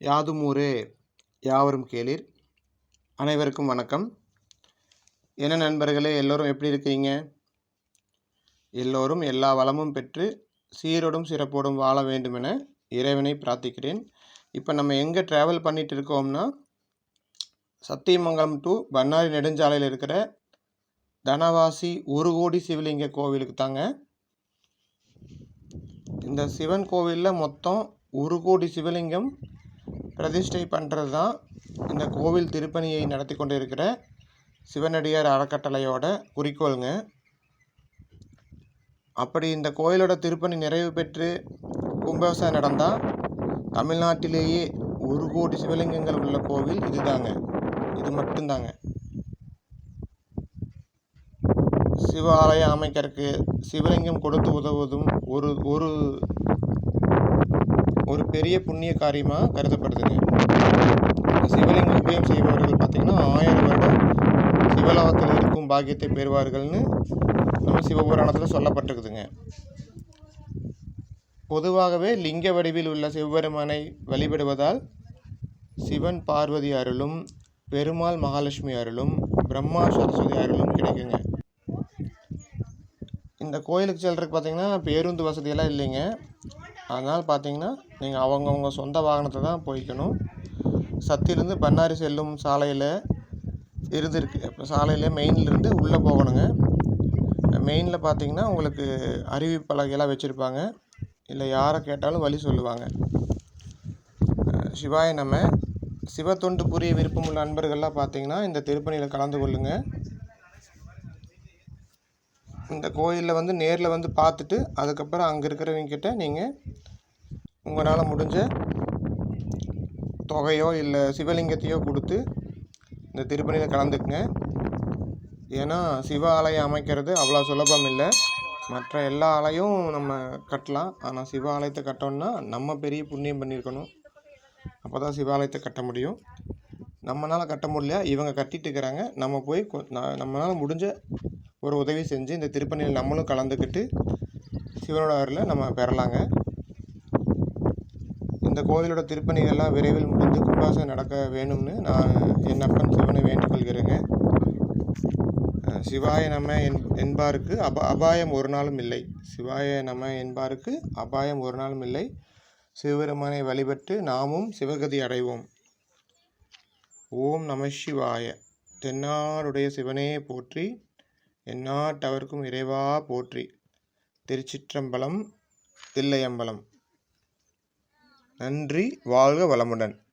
யாதும் ஊரே யாவரும் கேளீர். அனைவருக்கும் வணக்கம். என்ன நண்பர்களே எல்லோரும் எப்படி இருக்கீங்க எல்லோரும் எல்லா வளமும் பெற்று சீரோடும் சிறப்போடும் வாழ வேண்டுமென இறைவனை பிரார்த்திக்கிறேன். இப்போ நம்ம எங்கே ட்ராவல் பண்ணிட்டு இருக்கோம்னா சத்தியமங்கலம் டு பண்ணாரி நெடுஞ்சாலையில் இருக்கிற தனவாசி ஒரு கோடி சிவலிங்க கோவிலுக்கு தாங்க. இந்த சிவன் கோவிலில் மொத்தம் ஒரு கோடி சிவலிங்கம் பிரதிஷ்டை பண்ணுறது தான் இந்த கோவில் திருப்பணியை நடத்தி கொண்டு இருக்கிற சிவனடியார் அறக்கட்டளையோட குறிக்கோளுங்க. அப்படி இந்த கோயிலோட திருப்பணி நிறைவு பெற்று கும்பாபிஷேகம் நடந்தால் தமிழ்நாட்டிலேயே ஒரு கோடி சிவலிங்கங்கள் உள்ள கோவில் இதுதாங்க. இது மட்டும்தாங்க. சிவாலயம் அமைக்கிறதுக்கு சிவலிங்கம் கொடுத்து உதவுவதும் ஒரு ஒரு பெரிய புண்ணிய காரியமாக கருதப்படுதுங்க. சிவலிங்க உபயம் செய்பவர்கள் பார்த்திங்கன்னா ஆயிரம் வருடம் சிவலாவத்தில் இருக்கும் பாக்கியத்தை பெறுவார்கள்னு நம்ம சிவபுராணத்தில் சொல்லப்பட்டிருக்குதுங்க. பொதுவாகவே லிங்க வடிவில் உள்ள சிவபெருமானை வழிபடுவதால் சிவன் பார்வதி அருளும் பெருமாள் மகாலட்சுமி அருளும் பிரம்மா சரஸ்வதி அருளும் கிடைக்குங்க. இந்த கோயிலுக்கு செல்றதுக்கு பார்த்தீங்கன்னா பேருந்து வசதியெல்லாம் இல்லைங்க. அதனால் பார்த்தீங்கன்னா நீங்கள் அவங்கவுங்க சொந்த வாகனத்தை தான் போய்க்கணும். சத்தியிலேருந்து பண்ணாரி செல்லும் சாலையில் இருந்திருக்கு. இப்போ சாலையில் மெயின்லேருந்து உள்ளே போகணுங்க. மெயினில் பார்த்தீங்கன்னா உங்களுக்கு அறிவிப்பலகையெல்லாம் வச்சுருப்பாங்க. இல்லை யாரை கேட்டாலும் வழி சொல்லுவாங்க. சிவாய நம்ம சிவத்தொண்டு புரிய விருப்பமுள்ள நண்பர்கள்லாம் பார்த்தீங்கன்னா இந்த திருப்பணியில் கலந்து கொள்ளுங்கள் இந்த கோயிலில் வந்து நேரில் வந்து பார்த்துட்டு அதுக்கப்புறம் அங்கே இருக்கிறவங்கக்கிட்ட நீங்கள் உங்களால் முடிஞ்ச தொகையோ இல்லை சிவலிங்கத்தையோ கொடுத்து இந்த திருப்பணியில் கலந்துக்குங்க. ஏன்னா சிவ ஆலயம் அமைக்கிறது அவ்வளோ சுலபம் இல்லை. மற்ற எல்லா ஆலயம் நம்ம கட்டலாம். ஆனால் சிவ ஆலயத்தை கட்டோம்னா நம்ம பெரிய புண்ணியம் பண்ணியிருக்கணும் அப்போ தான் சிவாலயத்தை கட்ட முடியும். நம்மளால் கட்ட முடியல இவங்க கட்டிட்டு இருக்கிறாங்க. நம்ம போய் நம்மளால் முடிஞ்ச ஒரு உதவி செஞ்சு இந்த திருப்பணியில் நம்மளும் கலந்துக்கிட்டு சிவனோட அருளை நம்ம பெறலாங்க. இந்த கோவிலோட திருப்பணிகள்லாம் விரைவில் முடிந்து கும்பாசம் நடக்க வேணும்னு நான் என் அப்பன் சிவனை வேண்டிக்கொள்கிறேங்க சிவாய நம்ம என் என்பாருக்கு அப அபாயம் ஒரு நாளும் இல்லை. சிவாய நம்ம என்பாருக்கு அபாயம் ஒரு நாளும் இல்லை. சிவபெருமானை வழிபட்டு நாமும் சிவகதி அடைவோம். ஓம் நம சிவாய. தென்னாருடைய சிவனே போற்றி எந்நாட்டவர்க்கும் இறைவா போற்றி. திருச்சிற்றம்பலம் தில்லையம்பலம். நன்றி வாழ்க வளமுடன்.